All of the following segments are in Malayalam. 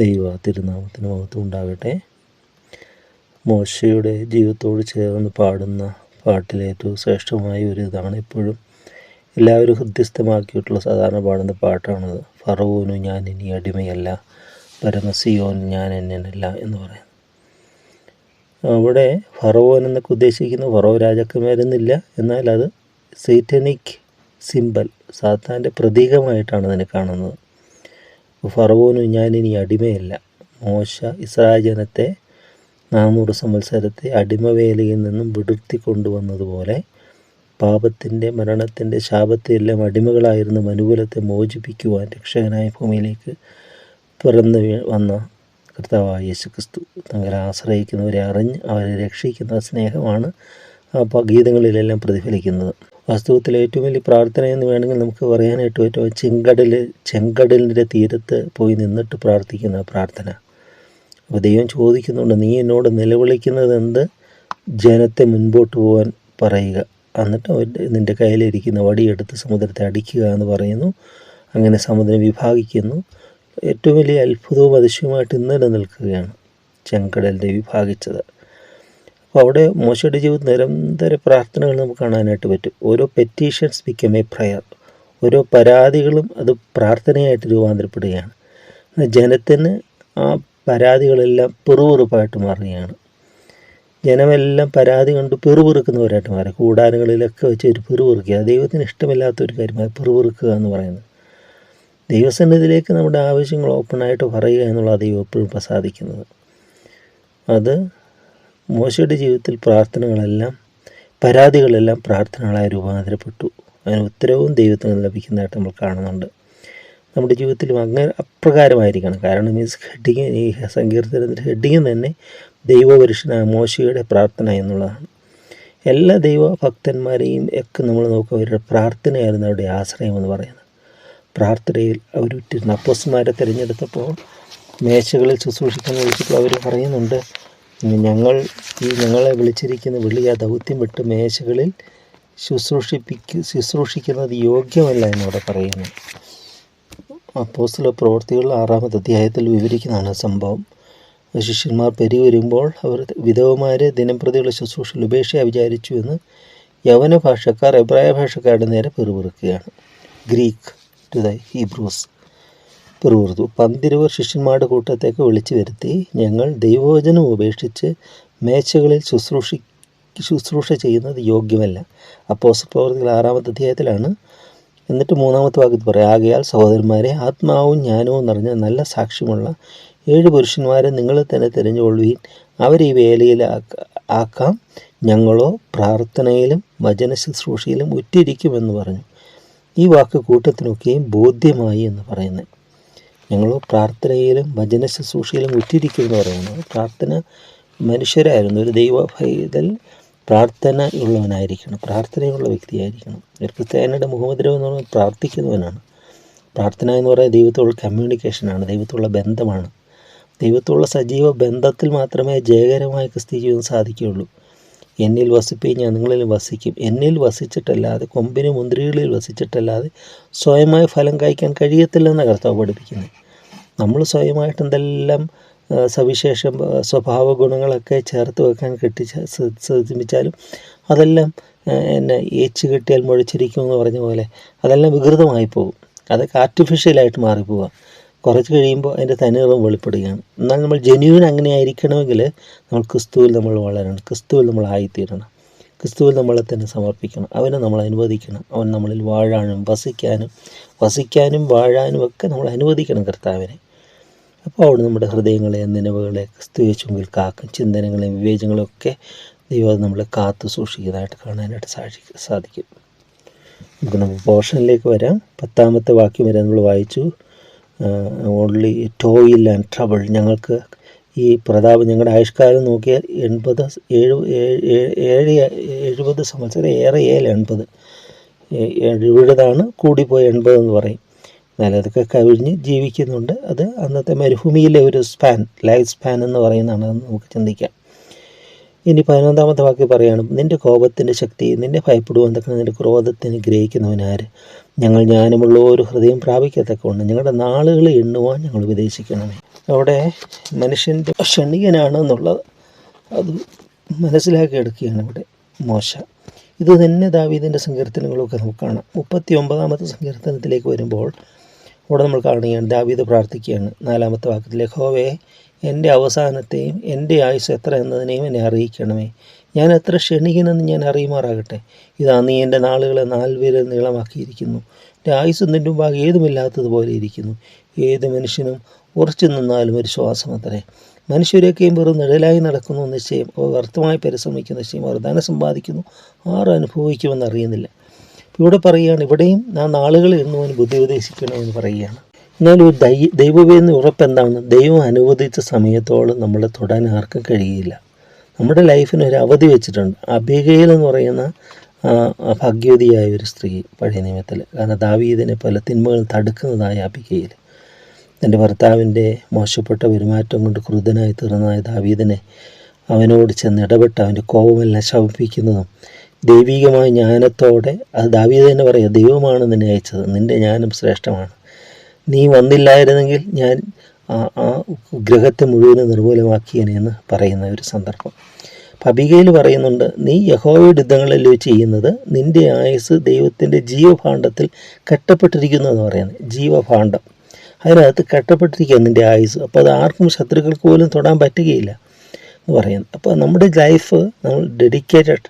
ദൈവ തിരുനാമത്തിന് മഹത്വം ഉണ്ടാകട്ടെ. മോശയുടെ ജീവിതത്തോട് ചേർന്ന് പാടുന്ന പാട്ടിലെ ഏറ്റവും ശ്രേഷ്ഠമായ ഒരു ഇതാണ് ഇപ്പോഴും എല്ലാവരും ഹൃദ്യസ്ഥമാക്കിയിട്ടുള്ള സാധാരണ പാടുന്ന പാട്ടാണത്. ഫറവോനു ഞാൻ ഇനി അടിമയല്ല പരമസിയോൻ ഞാൻ എന്നല്ല എന്ന് പറയുന്നത്. അവിടെ ഫറവോൻ എന്നൊക്കെ ഉദ്ദേശിക്കുന്ന ഫറവോ രാജാക്കന്മാരെന്നില്ല എന്നാൽ അത് സൈറ്റനിക് സിമ്പൽ സാത്താന്റെ പ്രതീകമായിട്ടാണ് അതിനെ കാണുന്നത്. ഫറവോനു ഇനി അടിമയല്ല. മോശ ഇസ്രായേൽ ജനത്തെ നാനൂറ് സംവത്സരത്തെ അടിമവേലയിൽ നിന്നും വിടുർത്തി കൊണ്ടുവന്നതുപോലെ പാപത്തിന്റെ മരണത്തിന്റെ ശാപത്തെല്ലാം അടിമകളായിരുന്ന മനുകുലത്തെ മോചിപ്പിക്കുവാൻ രക്ഷകനായ ഭൂമിയിലേക്ക് പിറന്നു വന്ന കർത്താവായ യേശു ക്രിസ്തു തങ്ങളെ ആശ്രയിക്കുന്നവരെ അറിഞ്ഞ് അവരെ രക്ഷിക്കുന്ന സ്നേഹമാണ് ആ ഗീതങ്ങളിലെല്ലാം പ്രതിഫലിക്കുന്നത്. വാസ്തവത്തിൽ ഏറ്റവും വലിയ പ്രാർത്ഥന എന്ന് വേണമെങ്കിൽ നമുക്ക് പറയാനായിട്ട് പറ്റും. ചെങ്കടൽ ചെങ്കടലിന്റെ തീരത്ത് പോയി നിന്നിട്ട് പ്രാർത്ഥിക്കുന്ന പ്രാർത്ഥന. അപ്പോൾ ദൈവം ചോദിക്കുന്നുണ്ട് നീ എന്നോട് നിലവിളിക്കുന്നത് എന്ത്? ജനത്തെ മുൻപോട്ട് പോകാൻ പറയുക. എന്നിട്ട് നിന്റെ കയ്യിലിരിക്കുന്ന വടിയെടുത്ത് സമുദ്രത്തെ അടിക്കുക എന്ന് പറയുന്നു. അങ്ങനെ സമുദ്രം വിഭാഗിക്കുന്നു. ഏറ്റവും വലിയ അത്ഭുതവും അതിശയവുമായിട്ട് ഇന്ന് നിലനിൽക്കുകയാണ് ചെങ്കടലിനെ വിഭാഗിച്ചത്. അപ്പോൾ അവിടെ മോശയുടെ ജീവിതം നിരന്തര പ്രാർത്ഥനകൾ നമുക്ക് കാണാനായിട്ട് പറ്റും. ഓരോ പെറ്റീഷൻസ് ബിക്കം എ പ്രയർ ഓരോ പരാതികളും അത് പ്രാർത്ഥനയായിട്ട് രൂപാന്തരപ്പെടുകയാണ്. ജനത്തിന് ആ പരാതികളെല്ലാം പെറുപെറുപ്പായിട്ട് മാറുകയാണ്. ജനമെല്ലാം പരാതി കണ്ട് പെറുപെറുക്കുന്നവരായിട്ട് മാറി. കൂടാനുകളിലൊക്കെ വെച്ച് ഒരു പെറുപെറുക്കുക. ദൈവത്തിന് ഇഷ്ടമില്ലാത്ത ഒരു കാര്യമായി പെറുപെറുക്കുക എന്ന് പറയുന്നത്. ദൈവസന്നിധിയിലേക്ക് നമ്മുടെ ആവശ്യങ്ങൾ ഓപ്പണായിട്ട് പറയുക എന്നുള്ള ദൈവം എപ്പോഴും പ്രസാദിക്കുന്നത്. അത് മോശയുടെ ജീവിതത്തിൽ പ്രാർത്ഥനകളെല്ലാം പരാതികളെല്ലാം പ്രാർത്ഥനകളായി രൂപാന്തരപ്പെട്ടു. അതിന് ഉത്തരവും ദൈവത്തിൽ നിന്ന് ലഭിക്കുന്നതായിട്ട് നമ്മൾ കാണുന്നുണ്ട്. നമ്മുടെ ജീവിതത്തിലും അങ്ങനെ അപ്രകാരമായിരിക്കണം. കാരണം മീൻസ് ഹെഡിങ് ഈ സങ്കീർത്തനത്തിന്റെ ഹെഡിങ് തന്നെ ദൈവപുരുഷനായ മോശയുടെ പ്രാർത്ഥന എന്നുള്ളതാണ്. എല്ലാ ദൈവ ഭക്തന്മാരെയും ഒക്കെ നമ്മൾ നോക്കുക അവരുടെ പ്രാർത്ഥനയായിരുന്നു അവരുടെ ആശ്രയം എന്ന് പറയുന്നത്. പ്രാർത്ഥനയിൽ അവർ അപ്പോസ്മാരെ തിരഞ്ഞെടുത്തപ്പോൾ മേശകളിൽ ശുശ്രൂഷിക്കാൻ വിളിച്ചപ്പോൾ അവർ പറയുന്നുണ്ട് ഞങ്ങൾ ഈ ഞങ്ങളെ വിളിച്ചിരിക്കുന്ന വിളി ആ ദൗത്യം വിട്ട് മേശകളിൽ ശുശ്രൂഷിപ്പിക്ക് ശുശ്രൂഷിക്കുന്നത് യോഗ്യമല്ല എന്നവിടെ പറയുന്നു. അപ്പോസ്തല പ്രവർത്തികൾ ആറാമത്തെ അധ്യായത്തിൽ വിവരിക്കുന്നതാണ് സംഭവം. ശിഷ്യന്മാർ പെരുവരുമ്പോൾ അവർ വിധവമാരെ ദിനംപ്രതിയുള്ള ശുശ്രൂഷയിൽ ഉപേക്ഷയെ വിചാരിച്ചു എന്ന് യവന ഭാഷക്കാർ എബ്രായ ഭാഷക്കാരുടെ നേരെ പെറുപിറുക്കുകയാണ് ഗ്രീക്ക് ടു ദ ഹീബ്രൂസ്. പെറുപിറുത്തു. പന്തിരുവർ ശിഷ്യന്മാരുടെ കൂട്ടത്തേക്ക് വിളിച്ചു വരുത്തി ഞങ്ങൾ ദൈവവചനം ഉപേക്ഷിച്ച് മേച്ചകളിൽ ശുശ്രൂഷി ശുശ്രൂഷ ചെയ്യുന്നത് യോഗ്യമല്ല. അപ്പോസ് പ്രവർത്തികൾ ആറാമത്തെ അധ്യായത്തിലാണ്. എന്നിട്ട് മൂന്നാമത്തെ വാക്യത്തിൽ പറയാം. ആകയാൽ സഹോദരന്മാരെ ആത്മാവും ജ്ഞാനവും നിറഞ്ഞ നല്ല സാക്ഷ്യമുള്ള ഏഴ് പുരുഷന്മാരെ നിങ്ങൾ തന്നെ തിരഞ്ഞുകൊള്ളുകയും അവരെ ഈ വേലയിൽ ആക്കാം. ഞങ്ങളോ പ്രാർത്ഥനയിലും വചന ശുശ്രൂഷയിലും ഉറ്റിരിക്കുമെന്ന് പറഞ്ഞു. ഈ വാക്ക് കൂട്ടത്തിനൊക്കെയും ബോധ്യമായി എന്ന് പറയുന്നത്. ഞങ്ങളോ പ്രാർത്ഥനയിലും ഭജന ശുശ്രൂഷയിലും ഉറ്റിരിക്കുമെന്ന് പറയുന്നു പ്രാർത്ഥന മനുഷ്യരായിരുന്നു. ഒരു ദൈവ ഭൈതൽ പ്രാർത്ഥന ഉള്ളവനായിരിക്കണം. പ്രാർത്ഥനയുള്ള വ്യക്തിയായിരിക്കണം. ഒരു ക്രിസ്ത്യാനിയുടെ മുഖമുദ്രം എന്ന് പറയുന്നത് പ്രാർത്ഥിക്കുന്നവനാണ്. പ്രാർത്ഥന എന്ന് പറയുന്നത് ദൈവത്തോടുള്ള കമ്മ്യൂണിക്കേഷനാണ് ദൈവത്തോടുള്ള ബന്ധമാണ്. ദൈവത്തോടുള്ള സജീവ ബന്ധത്തിൽ മാത്രമേ ജയകരമായ ക്രിസ്ത്യ ജീവിതം സാധിക്കുകയുള്ളൂ. എന്നിൽ വസിപ്പേ ഞാൻ നിങ്ങളിൽ വസിക്കും. എന്നിൽ വസിച്ചിട്ടല്ലാതെ കൊമ്പിന് മുന്തിരികളിൽ വസിച്ചിട്ടല്ലാതെ സ്വയമായി ഫലം കായ്ക്കാൻ കഴിയത്തില്ലെന്ന കർത്താവ് പഠിപ്പിക്കുന്നത് നമ്മൾ സ്വയമായിട്ട് എന്തെല്ലാം സവിശേഷ സ്വഭാവ ഗുണങ്ങളൊക്കെ ചേർത്ത് വെക്കാൻ കെട്ടി ശ്രമിച്ചാലും അതെല്ലാം എന്നെ ഏച്ച് കെട്ടിയാൽ മുഴച്ചിരിക്കും എന്ന് പറഞ്ഞ പോലെ അതെല്ലാം വികൃതമായി പോകും അതൊക്കെ ആർട്ടിഫിഷ്യലായിട്ട് മാറിപ്പോവുക കുറച്ച് കഴിയുമ്പോൾ അതിന്റെ തനികളും വെളിപ്പെടുകയാണ്. എന്നാൽ നമ്മൾ ജെന്യൂൻ അങ്ങനെ ആയിരിക്കണമെങ്കിൽ നമ്മൾ ക്രിസ്തുവിൽ നമ്മൾ വളരണം. ക്രിസ്തുവിൽ നമ്മൾ ആയിത്തീരണം. ക്രിസ്തുവിൽ നമ്മളെ തന്നെ സമർപ്പിക്കണം. അവനെ നമ്മൾ അനുവദിക്കണം. അവൻ നമ്മളിൽ വാഴാനും വസിക്കാനും വസിക്കാനും വാഴാനും ഒക്കെ നമ്മൾ അനുവദിക്കണം കർത്താവിനെ. അപ്പോൾ അവിടെ നമ്മുടെ ഹൃദയങ്ങളെ നിലവുകളെ ക്രിസ്തു ചുമ്പിൽ കാക്കും. ചിന്തനങ്ങളെയും വിവേചനങ്ങളെയും ഒക്കെ ദൈവം നമ്മളെ കാത്തു സൂക്ഷിക്കുന്നതായിട്ട് കാണാനായിട്ട് സാക്ഷി സാധിക്കും. നമുക്ക് നമ്മൾ പോർഷനിലേക്ക് വരാം. പത്താമത്തെ വാക്യം വരെ നമ്മൾ വായിച്ചു. ഓൺലി ടോയിൽ ആൻഡ് ട്രബിൾ ഞങ്ങൾക്ക് ഈ പ്രതാപം ഞങ്ങളുടെ ആയുഷ്കാലം നോക്കിയാൽ എൺപത് ഏഴ് ഏഴ് എഴുപത് സംവത്സരം ഏറെ ഏഴ് എൺപത്. എഴുപതാണ് കൂടിപ്പോയി എൺപത് എന്ന് പറയും. എന്നാലും അതൊക്കെ കവിഞ്ഞ് ജീവിക്കുന്നുണ്ട്. അത് അന്നത്തെ മരുഭൂമിയിലെ ഒരു സ്പാൻ ലൈഫ് സ്പാൻ എന്ന് പറയുന്നതാണ് നമുക്ക് ചിന്തിക്കാം. ഇനി പതിനൊന്നാമത്തെ വാക്യം പറയുകയാണ് നിന്റെ കോപത്തിന്റെ ശക്തി നിന്നെ ഭയപ്പെടുവാൻ തക്ക നിന്റെ ക്രോധത്തിന് ഗ്രഹിക്കുന്നവനാര്? ഞങ്ങൾ ജ്ഞാനമുള്ള ഒരു ഹൃദയം പ്രാപിക്കത്തക്കൊണ്ട് ഞങ്ങളുടെ നാളുകൾ എണ്ണുവാൻ ഞങ്ങൾ ഉപദേശിക്കണമേ. അവിടെ മനുഷ്യന്റെ ക്ഷണികനാണ് എന്നുള്ളത് അത് മനസ്സിലാക്കിയെടുക്കുകയാണ് ഇവിടെ മോശ. ഇത് തന്നെ ദാവീദിന്റെ സങ്കീർത്തനങ്ങളൊക്കെ നമുക്ക് കാണാം. മുപ്പത്തി ഒമ്പതാമത്തെ സങ്കീർത്തനത്തിലേക്ക് വരുമ്പോൾ അവിടെ നമ്മൾ കാണുകയാണ് ദാവീദ് പ്രാർത്ഥിക്കുകയാണ്. നാലാമത്തെ വാക്യത്തിൽ ഹോവേ എന്റെ അവസാനത്തെയും എന്റെ ആയുസ് എത്ര എന്നതിനെയും എന്നെ അറിയിക്കണമേ. ഞാൻ എത്ര ക്ഷണികനെന്ന് ഞാൻ അറിയുമാറാകട്ടെ. ഇതാ നീ എന്റെ നാളുകളെ നാൽവിരൽ നീളമാക്കിയിരിക്കുന്നു. എന്റെ ആയുസ് നിന്റെ മുമ്പാകെ ഏതുമില്ലാത്തതുപോലെ ഇരിക്കുന്നു. ഏത് മനുഷ്യനും ഉറച്ചു നിന്നാലും ഒരു ശ്വാസം അത്രേ മനുഷ്യരൊക്കെയും വെറും നിഴലായി നടക്കുന്നു നിശ്ചയം അവർ വ്യർത്ഥമായി പരിശ്രമിക്കുന്ന നിശ്ചയം അവർ ധനം സമ്പാദിക്കുന്നു ആർ അനുഭവിക്കുമെന്ന് അറിയുന്നില്ല. ഇവിടെ പറയുകയാണ് ഇവിടെയും നാം നാളുകൾ എണ്ണുവാൻ ബുദ്ധി ഉപദേശിക്കണമെന്ന് പറയുകയാണ്. എന്നാൽ ഒരു ദൈ ദൈവവേദന ഉറപ്പെന്താണ്? ദൈവം അനുവദിച്ച സമയത്തോളം നമ്മളെ തൊടാൻ ആർക്കും കഴിയില്ല. നമ്മുടെ ലൈഫിന് ഒരു അവധി വെച്ചിട്ടുണ്ട്. അബികയിൽ എന്ന് പറയുന്ന ഭാഗ്യവതിയായ ഒരു സ്ത്രീ പഴയ നിയമത്തിൽ കാരണം ദാവീദിനെ പല തിന്മകൾ തടുക്കുന്നതായ അബികയിൽ തന്റെ ഭർത്താവിന്റെ മോശപ്പെട്ട പെരുമാറ്റം കൊണ്ട് ക്രൂതനായി തീർന്നതായ ദാവീദിനെ അവനോട് ചെന്ന് ഇടപെട്ട് അവന്റെ കോപമെല്ലാം ശമിപ്പിക്കുന്നതും ദൈവികമായ ജ്ഞാനത്തോടെ അത് ദാവീദ് തന്നെ പറയുക ദൈവമാണ് നിന്നെ അയച്ചത്. നിന്റെ ജ്ഞാനം ശ്രേഷ്ഠമാണ്. നീ വന്നില്ലായിരുന്നെങ്കിൽ ഞാൻ ആ ഗ്രഹത്തെ മുഴുവനും നിർമൂലമാക്കിയനെ എന്ന് പറയുന്ന ഒരു സന്ദർഭം. പബികയിൽ പറയുന്നുണ്ട് നീ യഹോവയുടെ യുദ്ധങ്ങളിൽ ചെയ്യുന്നത് നിന്റെ ആയുസ് ദൈവത്തിന്റെ ജീവഭാണ്ഡത്തിൽ കെട്ടപ്പെട്ടിരിക്കുന്നു എന്ന് പറയുന്നത് ജീവഭാണ്ഡം. അതിനകത്ത് കെട്ടപ്പെട്ടിരിക്കുക നിന്റെ ആയുസ് അപ്പോൾ അത് ആർക്കും ശത്രുക്കൾക്ക് പോലും തൊടാൻ പറ്റുകയില്ല എന്ന് പറയുന്നത് അപ്പോൾ നമ്മുടെ ലൈഫ് നമ്മൾ ഡെഡിക്കേറ്റഡ്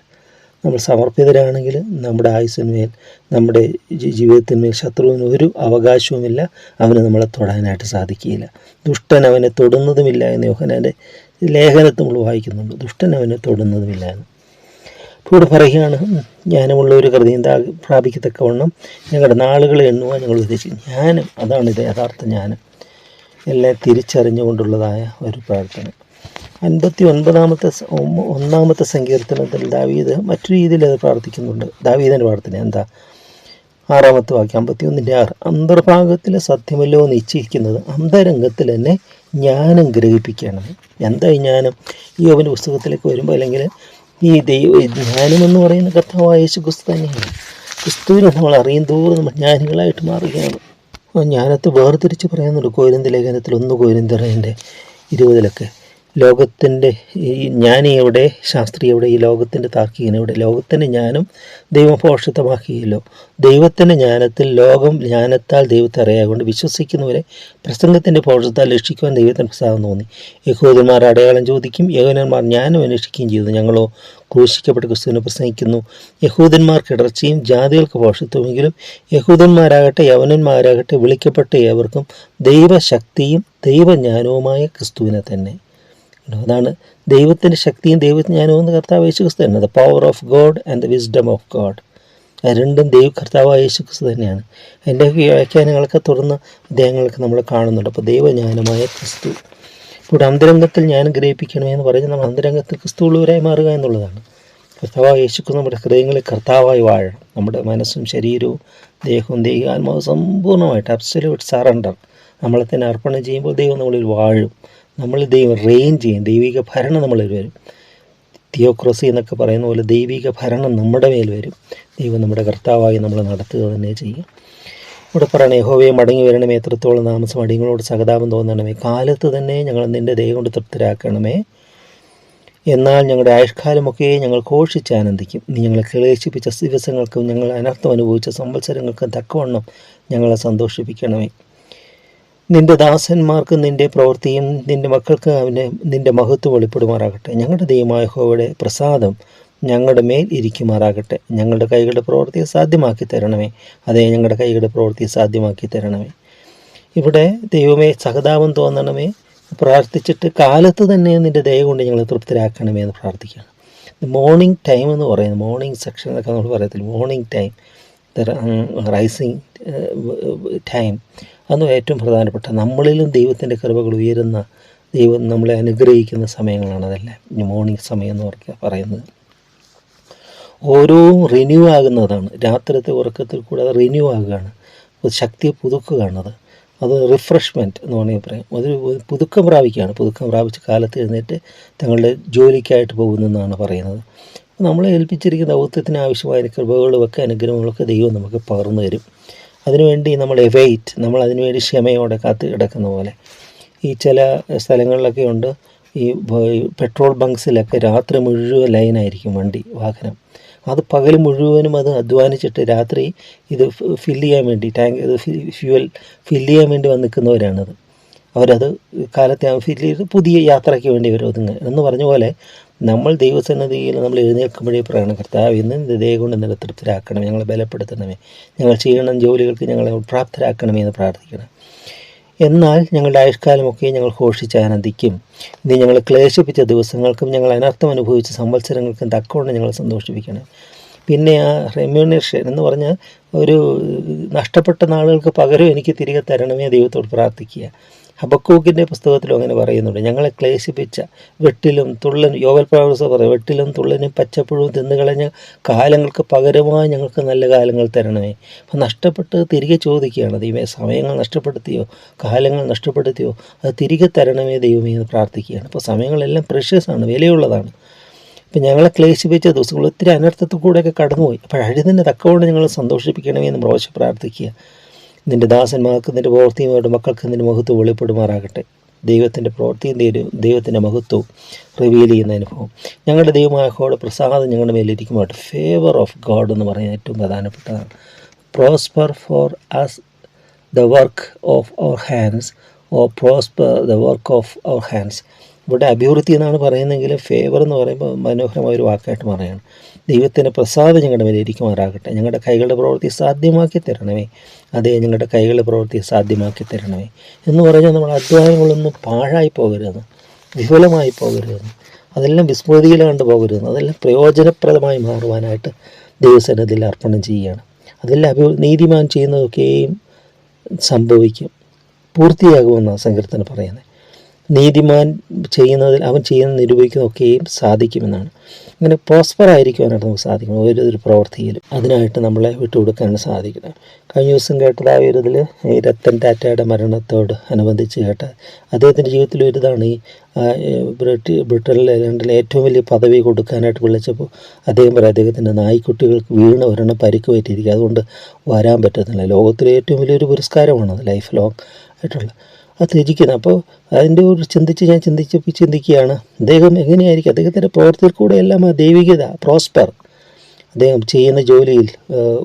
നമ്മൾ സമർപ്പിതരാണെങ്കിൽ നമ്മുടെ ആയുസ്സിന്മേൽ നമ്മുടെ ജീവിതത്തിന്മേൽ ശത്രുവിന് ഒരു അവകാശവുമില്ല. അവന് നമ്മളെ തൊടാനായിട്ട് സാധിക്കുകയില്ല. ദുഷ്ടൻ അവനെ തൊടുന്നതുമില്ല എന്ന് യോഹനാന്റെ ലേഖനത്തിൽ നമ്മൾ വായിക്കുന്നുണ്ട്. ദുഷ്ടൻ അവനെ തൊടുന്നതുമില്ല എന്ന്. ഇവിടെ പറയുകയാണ് ജ്ഞാനമുള്ള ഒരു എന്താ പ്രാപിക്കത്തക്കവണ്ണം? ഞങ്ങളുടെ നാളുകൾ എണ്ണുവാൻ ഞങ്ങൾ ഉദ്ദേശിക്കും. ജ്ഞാനം അതാണ് ഇത് യഥാർത്ഥ ജ്ഞാനം. എല്ലാം തിരിച്ചറിഞ്ഞുകൊണ്ടുള്ളതായ ഒരു പ്രാർത്ഥന. അൻപത്തി ഒൻപതാമത്തെ ഒന്നാമത്തെ സങ്കീർത്തനത്തിൽ ദാവീദ് മറ്റു രീതിയിൽ അത് പ്രാർത്ഥിക്കുന്നുണ്ട്. ദാവീദിന്റെ പ്രാർത്ഥന എന്താ? ആറാമത്തെ വാക്യം അമ്പത്തി ഒന്നിന്റെ ആറ്. അന്തർഭാഗത്തിലെ സത്യമല്ലോ നിശ്ചയിക്കുന്നത് അന്തരംഗത്തിൽ തന്നെ ജ്ഞാനം ഗ്രഹിപ്പിക്കണം. എന്താ ഈ ജ്ഞാനം? ഈ യോബിന്റെ പുസ്തകത്തിലേക്ക് വരുമ്പോൾ അല്ലെങ്കിൽ ഈ ദൈവ ജ്ഞാനം എന്ന് പറയുന്ന കർത്താവായ യേശു ക്രിസ്തു തന്നെയാണ്. ക്രിസ്തുവിനെ നമ്മൾ അറിയും തോറും നമ്മൾ ജ്ഞാനികളായിട്ട് മാറുകയാണ്. ജ്ഞാനത്തെ വേർതിരിച്ച് പറയുന്നുണ്ട് കോരിന്ത ലേഖനത്തിൽ ഒന്ന് കോരിന്തറിന്റെ ഇരുപതിലൊക്കെ. ലോകത്തിന്റെ ഈ ജ്ഞാനി എവിടെ ശാസ്ത്രി എവിടെ ഈ ലോകത്തിന്റെ താർക്കികൻ എവിടെ ലോകത്തിന്റെ ജ്ഞാനം ദൈവം ദൈവത്തിന്റെ ജ്ഞാനത്തിൽ ലോകം ജ്ഞാനത്താൽ ദൈവത്തെ അറിയാകൊണ്ട് വിശ്വസിക്കുന്നവരെ പ്രസംഗത്തിന്റെ പോഷത്താൽ രക്ഷിക്കുവാൻ ദൈവത്തിന് പ്രസാദം തോന്നി. യഹൂദന്മാർ അടയാളം ചോദിക്കും യഹൂദന്മാർ ജ്ഞാനം അന്വേഷിക്കുകയും ചെയ്തു. ഞങ്ങളോ ക്രൂശിക്കപ്പെട്ട ക്രിസ്തുവിനെ പ്രസംഗിക്കുന്നു. യഹൂദന്മാർക്ക് ഇടർച്ചയും ജാതികൾക്ക് പോഷത്വമെങ്കിലും യഹൂദന്മാരാകട്ടെ യവനന്മാരാകട്ടെ വിളിക്കപ്പെട്ട ഏവർക്കും ദൈവശക്തിയും ദൈവജ്ഞാനവുമായ ക്രിസ്തുവിനെ തന്നെ? അതാണ് ദൈവത്തിന്റെ ശക്തിയും ദൈവജ്ഞാനവും എന്ന് കർത്താവ് യേശു ക്രിസ്തു തന്നെ the power of God and the wisdom of God രണ്ടും ദൈവ കർത്താവായ യേശു ക്രിസ്തു തന്നെയാണ്. എന്റെ വ്യാഖ്യാനങ്ങളൊക്കെ തുടർന്ന് അദ്ദേഹങ്ങളൊക്കെ നമ്മൾ കാണുന്നുണ്ട്. അപ്പോൾ ദൈവജ്ഞാനമായ ക്രിസ്തു. ഇവിടെ അന്തരംഗത്തിൽ ഞാൻ ഗ്രഹിപ്പിക്കണമേ എന്ന് പറഞ്ഞ് നമ്മൾ അന്തരംഗത്തിൽ ക്രിസ്തുവുള്ളവരായി മാറുക എന്നുള്ളതാണ്. കർത്താവായ യേശു ക്രിസ്തു നമ്മുടെ ഹൃദയങ്ങളിൽ കർത്താവായി വാഴണം. നമ്മുടെ മനസ്സും ശരീരവും ദേഹവും ദൈവാത്മാവും സമ്പൂർണമായിട്ട് അബ്സല്യൂട്ട് സറണ്ടർ നമ്മളെ തന്നെ അർപ്പണം ചെയ്യുമ്പോൾ ദൈവം നമ്മളിൽ വാഴും. നമ്മൾ ദൈവം റെയിൻ ചെയ്യും. ദൈവിക ഭരണം നമ്മളിൽ വരും. തിയോക്രസി എന്നൊക്കെ പറയുന്ന പോലെ ദൈവിക ഭരണം നമ്മുടെ മേൽ വരും. ദൈവം നമ്മുടെ കർത്താവായി നമ്മൾ നടത്തുക തന്നെ ചെയ്യും. ഇവിടെ പറയണേ ഹോവയെ മടങ്ങി വരണമേ എത്രത്തോളം താമസം അടിയങ്ങളോട് സഹതാപം തോന്നണമേ കാലത്ത് തന്നെ ഞങ്ങൾ നിന്റെ ദൈവം കൊണ്ട് തൃപ്തരാക്കണമേ. എന്നാൽ ഞങ്ങളുടെ ആയുഷ്കാലമൊക്കെ ഞങ്ങൾ ഘോഷിച്ച് ആനന്ദിക്കും. നീ ഞങ്ങളെ ക്ലേശിപ്പിച്ച ദിവസങ്ങൾക്കും ഞങ്ങൾ അനർത്ഥം അനുഭവിച്ച സംവത്സരങ്ങൾക്കും തക്കവണ്ണം ഞങ്ങളെ സന്തോഷിപ്പിക്കണമേ. നിന്റെ ദാസന്മാർക്ക് നിന്റെ പ്രവൃത്തിയും നിന്റെ മക്കൾക്ക് അവന് നിന്റെ മഹത്വം വെളിപ്പെടുമാറാകട്ടെ. ഞങ്ങളുടെ ദൈവമായ ഹോയുടെ പ്രസാദം ഞങ്ങളുടെ മേൽ ഇരിക്കുമാറാകട്ടെ. ഞങ്ങളുടെ കൈകളുടെ പ്രവൃത്തിയെ സാധ്യമാക്കി തരണമേ. അതേ ഞങ്ങളുടെ കൈകളുടെ പ്രവൃത്തിയെ സാധ്യമാക്കി തരണമേ. ഇവിടെ ദൈവമേ സഹതാപം തോന്നണമേ. പ്രാർത്ഥിച്ചിട്ട് കാലത്ത് തന്നെ നിന്റെ ദയ കൊണ്ട് ഞങ്ങൾ തൃപ്തരാക്കണമേ എന്ന് പ്രാർത്ഥിക്കുകയാണ്. മോർണിംഗ് ടൈം എന്ന് പറയുന്നത് മോർണിംഗ് സെക്ഷൻ എന്നൊക്കെ നമ്മൾ പറയത്തില്ല? മോർണിംഗ് ടൈം റൈസിങ് ടൈം അന്ന് ഏറ്റവും പ്രധാനപ്പെട്ട നമ്മളിലും ദൈവത്തിന്റെ കൃപകൾ ഉയരുന്ന ദൈവം നമ്മളെ അനുഗ്രഹിക്കുന്ന സമയങ്ങളാണ് അതെല്ലാം? മോർണിംഗ് സമയം എന്ന് പറഞ്ഞ പറയുന്നത്. ഓരോ റിന്യൂ ആകുന്നതാണ്. രാത്രിത്തെ ഉറക്കത്തിൽ കൂടെ അത് റിന്യൂ ആകുകയാണ്. ശക്തി ശക്തിയെ പുതുക്കുകയാണത് അത്. റിഫ്രഷ്മെന്റ് എന്ന് വേണമെങ്കിൽ പറയാം. അതൊരു പുതുക്കം പ്രാപിക്കുകയാണ്. പുതുക്കം പ്രാപിച്ച് കാലത്ത് എഴുന്നേറ്റ് തങ്ങളുടെ ജോലിക്കായിട്ട് പോകുന്നതെന്നാണ് പറയുന്നത്. നമ്മളെ ഏൽപ്പിച്ചിരിക്കുന്ന ദൗത്യത്തിന് ആവശ്യമായ കൃപകളും ഒക്കെ അനുഗ്രഹങ്ങളൊക്കെ ദൈവം നമുക്ക് പകർന്നു തരും. അതിനുവേണ്ടി നമ്മൾ എവൈറ്റ് നമ്മൾ അതിനുവേണ്ടി ക്ഷമയോടെ കാത്ത് കിടക്കുന്ന പോലെ. ഈ ചില സ്ഥലങ്ങളിലൊക്കെ ഉണ്ട്. ഈ പെട്രോൾ ബങ്ക്സിലൊക്കെ രാത്രി മുഴുവൻ ലൈനായിരിക്കും വണ്ടി വാഹനം. അത് പകൽ മുഴുവനും അത് അധ്വാനിച്ചിട്ട് രാത്രി ഇത് ഫില്ല് ചെയ്യാൻ വേണ്ടി ടാങ്ക് ഇത് ഫ്യൂവൽ ഫില്ല് ചെയ്യാൻ വേണ്ടി വന്ന് നിൽക്കുന്നവരാണത് അവരത് കാലത്തെ ഫില്ല് ചെയ്ത് പുതിയ യാത്രയ്ക്ക് വേണ്ടി അവർ ഒതുങ്ങുക എന്ന് പറഞ്ഞ പോലെ നമ്മൾ ദൈവസന്നിധിയിൽ നമ്മൾ എഴുന്നേൽക്കുമ്പോഴേ പറയണം കർത്താവ് ഇന്ന് കൊണ്ട് നിന്നെ ഞങ്ങളെ ബലപ്പെടുത്തണമേ. ഞങ്ങൾ ചെയ്യണം ജോലികൾക്ക് ഞങ്ങളെ പ്രാപ്തരാക്കണമേ എന്ന് പ്രാർത്ഥിക്കണം. എന്നാൽ ഞങ്ങളുടെ ആയുഷ്കാലമൊക്കെ ഞങ്ങൾ ഘോഷിച്ച് ആനന്ദിക്കും. ഇനി ഞങ്ങൾ ക്ലേശിപ്പിച്ച ദിവസങ്ങൾക്കും ഞങ്ങൾ അനർത്ഥം അനുഭവിച്ച സംവത്സരങ്ങൾക്കും തക്കവണ്ണം ഞങ്ങൾ സന്തോഷിപ്പിക്കണം. പിന്നെ ആ റെമ്യൂണേഷൻ എന്ന് പറഞ്ഞാൽ ഒരു നഷ്ടപ്പെട്ട നാളുകൾക്ക് പകരം എനിക്ക് തിരികെ തരണമേ ദൈവത്തോട് പ്രാർത്ഥിക്കുക. ഹബക്കൂക്കിന്റെ പുസ്തകത്തിലും അങ്ങനെ പറയുന്നുണ്ട്. ഞങ്ങളെ ക്ലേശിപ്പിച്ച വെട്ടിലും തുള്ളനും യോവൽ പ്രാവസ പറയും വെട്ടിലും തുള്ളനും പച്ചപ്പുഴവും തിന്നുകളഞ്ഞ കാലങ്ങൾക്ക് പകരമായി ഞങ്ങൾക്ക് നല്ല കാലങ്ങൾ തരണമേ. അപ്പം നഷ്ടപ്പെട്ട് തിരികെ ചോദിക്കുകയാണ് ദൈവമേ സമയങ്ങൾ നഷ്ടപ്പെടുത്തിയോ? കാലങ്ങൾ നഷ്ടപ്പെടുത്തിയോ? അത് തിരികെ തരണമേ ദൈവമേ എന്ന് പ്രാർത്ഥിക്കുകയാണ്. അപ്പോൾ സമയങ്ങളെല്ലാം പ്രഷ്യസാണ് വിലയുള്ളതാണ്. ഇപ്പം ഞങ്ങളെ ക്ലേശിപ്പിച്ച ദിവസങ്ങൾ ഒത്തിരി അനർത്ഥത്തിൽ കൂടെയൊക്കെ കടന്നുപോയി. അപ്പോൾ അഴുതിന്റെ തക്കവണ്ണം ഞങ്ങൾ സന്തോഷിപ്പിക്കണമേ എന്ന് പ്രാവശ്യം പ്രാർത്ഥിക്കുക. നിന്റെ ദാസന്മാർക്ക് നിന്റെ പ്രവൃത്തിയുമായിട്ട് മക്കൾക്ക് നിന്റെ മഹത്വം വെളിപ്പെടുമാറാകട്ടെ. ദൈവത്തിന്റെ പ്രവൃത്തിയും ദൈവ- ദൈവത്തിന്റെ മഹത്വവും റിവീൽ ചെയ്യുന്ന അനുഭവം. ഞങ്ങളുടെ ദൈവമായ ഹോടെ പ്രസാദം ഞങ്ങളുടെ മേലിരിക്കുമായിട്ട് ഫേവർ ഓഫ് ഗോഡ് എന്ന് പറയുന്നത് ഏറ്റവും പ്രധാനപ്പെട്ടതാണ്. Prosper for us the work of our hands O prosper the work of our hands ഇവിടെ അഭിവൃദ്ധി എന്നാണ് പറയുന്നതെങ്കിലും ഫേവർ എന്ന് പറയുമ്പോൾ മനോഹരമായ ഒരു വാക്കായിട്ട് പറയുകയാണ് ദൈവത്തിന്റെ പ്രസാദം ഞങ്ങളുടെ മേലെ ഇരിക്കുമാറാകട്ടെ. ഞങ്ങളുടെ കൈകളുടെ പ്രവൃത്തി സാധ്യമാക്കി തരണമേ. അതേ ഞങ്ങളുടെ കൈകളുടെ പ്രവൃത്തി സാധ്യമാക്കി തരണമേ. എന്ന് പറഞ്ഞാൽ നമ്മൾ അധ്വാനങ്ങളൊന്നും പാഴായി പോകരുതെന്ന് വിഫലമായി പോകരുതെന്ന് അതെല്ലാം വിസ്മൃതിയിലാണ്ട് പോകരുതെന്ന് അതെല്ലാം പ്രയോജനപ്രദമായി മാറുവാനായിട്ട് ദൈവസനത്തിൽ അർപ്പണം ചെയ്യുകയാണ്. അതെല്ലാം അഭി നീതിമാൻ ചെയ്യുന്നതൊക്കെയും സംഭവിക്കും. പൂർത്തിയാകുമെന്നാണ് സങ്കീർത്തനം പറയുന്നത്. നീതിമാൻ ചെയ്യുന്നതിൽ അവൻ ചെയ്യുന്ന നിരൂപിക്കുന്നതൊക്കെയും സാധിക്കുമെന്നാണ്. അങ്ങനെ പ്രോസ്പർ ആയിരിക്കുവാനായിട്ട് നമുക്ക് സാധിക്കണം ഓരോ ഒരു പ്രവൃത്തിയിലും അതിനായിട്ട് നമ്മളെ വിട്ടുകൊടുക്കാനാണ് സാധിക്കുന്നത്. കഴിഞ്ഞ ദിവസം കേട്ടതായ ഒരു ഇതിൽ ഈ രത്തൻ ടാറ്റയുടെ മരണത്തോട് അനുബന്ധിച്ച് കേട്ട അദ്ദേഹത്തിന്റെ ജീവിതത്തിൽ ഒരു ഈ ബ്രിട്ടി ബ്രിട്ടനിലെ ലണ്ടനിലെ ഏറ്റവും വലിയ പദവി കൊടുക്കാനായിട്ട് വിളിച്ചപ്പോൾ അദ്ദേഹം പറയും അദ്ദേഹത്തിന്റെ നായ്ക്കുട്ടികൾക്ക് വീണ് ഒരെണ്ണം പരിക്ക് പറ്റിയിരിക്കുക അതുകൊണ്ട് വരാൻ പറ്റത്തില്ല. ലോകത്തിലെ ഏറ്റവും വലിയൊരു പുരസ്കാരമാണ് ലൈഫ് ലോങ് ആയിട്ടുള്ള. അത് ത്യജിക്കുന്നത് അപ്പോൾ അതിന്റെ ഒരു ചിന്തിച്ച് ഞാൻ ചിന്തിച്ച് ചിന്തിക്കുകയാണ്. അദ്ദേഹം എങ്ങനെയായിരിക്കും? അദ്ദേഹത്തിന്റെ പ്രവർത്തിയിൽ കൂടെ എല്ലാം ആ ദൈവികത പ്രോസ്പർ. അദ്ദേഹം ചെയ്യുന്ന ജോലിയിൽ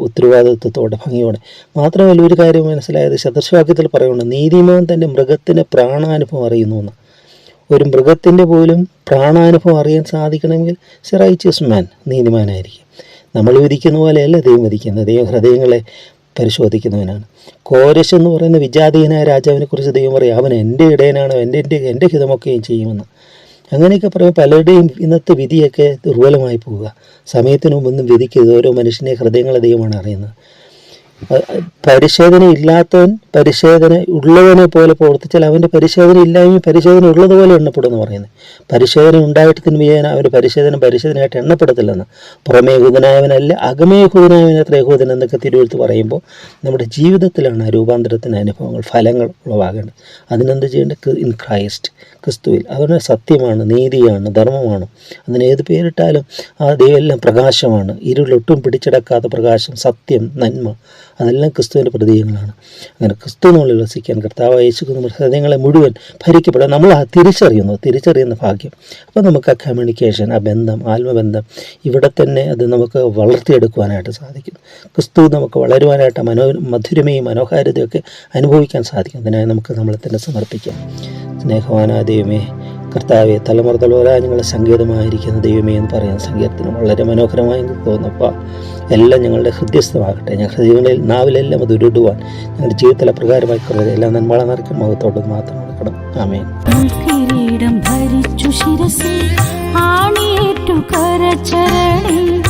ഉത്തരവാദിത്വത്തോടെ ഭംഗിയോടെ. മാത്രമല്ല ഒരു കാര്യം മനസ്സിലായത് ശതർശവാക്യത്തിൽ പറയുന്നുണ്ട് നീതിമാൻ തന്റെ മൃഗത്തിന് പ്രാണാനുഭവം അറിയുന്നു എന്ന്. ഒരു മൃഗത്തിന്റെ പോലും പ്രാണാനുഭവം അറിയാൻ സാധിക്കണമെങ്കിൽ റൈച്ചിയസ് മാൻ നീതിമാനായിരിക്കും. നമ്മൾ വിധിക്കുന്ന പോലെയല്ല ദൈവം വിധിക്കുന്നത്. ദൈവം ഹൃദയങ്ങളെ പരിശോധിക്കുന്നവനാണ്. കോരശ് എന്ന് പറയുന്ന വിജാതീയനായ രാജാവിനെ കുറിച്ച് ദൈവം പറയും അവൻ എന്റെ ഇടയനാണ് എന്റെ എന്റെ എന്റെ ഹിതമൊക്കെയും ചെയ്യുമെന്ന്. അങ്ങനെയൊക്കെ പറയുമ്പോൾ പലരുടെയും ഇന്നത്തെ വിധിയൊക്കെ ദുർബലമായി പോവുക. സമയത്തിന് മുമ്പൊന്നും വിധിക്കരുത്. ഓരോ മനുഷ്യനെ ഹൃദയങ്ങളെ ദൈവമാണ് അറിയുന്നത്. പരിശോധന ഇല്ലാത്തവൻ പരിശോധന ഉള്ളവനെ പോലെ പ്രവർത്തിച്ചാൽ അവന്റെ പരിശോധന ഇല്ലായ്മ പരിശോധന ഉള്ളതുപോലെ എണ്ണപ്പെടുമെന്ന് പറയുന്നത്. പരിശോധന ഉണ്ടായിട്ട് തിന്മയാൻ അവന്റെ പരിശോധന പരിശോധനയായിട്ട് എണ്ണപ്പെടത്തില്ലെന്ന്. പുറമേ യഹൂദനായവനല്ല അകമേ എന്നൊക്കെ തിരുവഴുത്ത് പറയുമ്പോൾ നമ്മുടെ ജീവിതത്തിലാണ് രൂപാന്തരത്തിന്റെ അനുഭവങ്ങൾ ഫലങ്ങൾ ഉളവാകേണ്ടത്. അതിനെന്ത് ചെയ്യേണ്ടത്? ഇൻ ക്രൈസ്റ്റ് ക്രിസ്തുവിൽ. അവരുടെ സത്യമാണ് നീതിയാണ് ധർമ്മമാണ്. അതിന് ഏത് പേരിട്ടാലും ആ ദൈവമെല്ലാം പ്രകാശമാണ്. ഇരുളൊട്ടും പിടിച്ചടക്കാത്ത പ്രകാശം സത്യം നന്മ. അതെല്ലാം ക്രിസ്തുവിന്റെ പ്രതീകങ്ങളാണ്. അങ്ങനെ ക്രിസ്തു വസിക്കാൻ കർത്താവ് യേശു നമ്മുടെ ഹൃദയങ്ങളെ മുഴുവൻ ഭരിക്കപ്പെടുക നമ്മൾ ആ തിരിച്ചറിയുന്നു തിരിച്ചറിയുന്ന ഭാഗ്യം. അപ്പോൾ നമുക്ക് ആ കമ്മ്യൂണിക്കേഷൻ ആ ബന്ധം ആത്മബന്ധം ഇവിടെ തന്നെ അത് നമുക്ക് വളർത്തിയെടുക്കുവാനായിട്ട് സാധിക്കും. ക്രിസ്തു നമുക്ക് വളരുവാനായിട്ട് മനോ മധുരമയും മനോഹാരിതയൊക്കെ അനുഭവിക്കാൻ സാധിക്കും. അതിനായി നമുക്ക് നമ്മളെ തന്നെ സമർപ്പിക്കാം. സ്നേഹവാനായ ദൈവമേ കർത്താവെ തലമുറ ഞങ്ങളുടെ സംഗീതമായിരിക്കുന്ന ദൈവമേ എന്ന് പറയാം സങ്കീർത്തനം വളരെ മനോഹരമായി തോന്നുന്നപ്പോൾ എല്ലാം ഞങ്ങളുടെ ഹൃദ്യസ്ഥമാകട്ടെ. ഞങ്ങൾ ഹൃദയങ്ങളിൽ നാവിലെല്ലാം അത് ഉരുടുവാൻ ഞങ്ങളുടെ ജീവിതത്തിൽ അപ്രകാരമായി കുറവ് എല്ലാം നന്മള നിറയ്ക്കും മുഖത്തോട് മാത്രം നടക്കണം. ആമേൻ. ധരിച്ചു ശിരസിൽ ആണിയേറ്റു കരച്ചരണിൽ